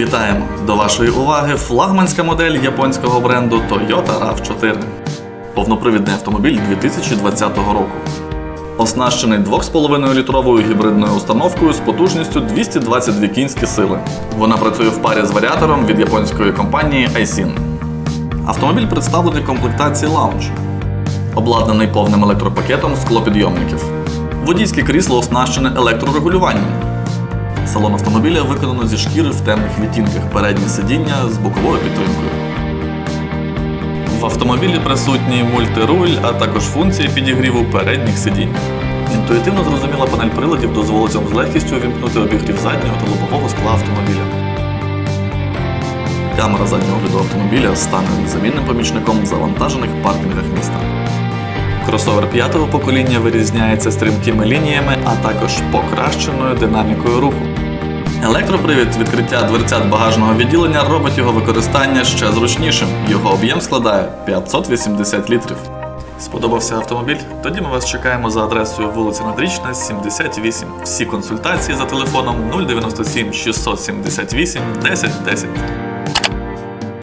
Вітаємо! До вашої уваги флагманська модель японського бренду Toyota RAV4. Повнопривідний автомобіль 2020 року. Оснащений 2,5 літровою гібридною установкою з потужністю 222 кінські сили. Вона працює в парі з варіатором від японської компанії Aisin. Автомобіль представлений в комплектації Lounge. Обладнаний повним електропакетом склопідйомників. Водійське крісло оснащене електрорегулюванням. Салон автомобіля виконано зі шкіри в темних відтінках, переднє сидіння з боковою підтримкою. В автомобілі присутній мультируль, а також функція підігріву передніх сидінь. Інтуїтивно зрозуміла панель приладів дозволить вам з легкістю увімкнути обігрів заднього та лобового скла автомобіля. Камера заднього виду автомобіля стане незамінним помічником в завантажених паркінгах міста. Кросовер п'ятого покоління вирізняється стрімкими лініями, а також покращеною динамікою руху. Електропривід відкриття дверцят багажного відділення робить його використання ще зручнішим. Його об'єм складає 580 літрів. Сподобався автомобіль? Тоді ми вас чекаємо за адресою вулиця Надрічна, 78. Всі консультації за телефоном 097 678 1010.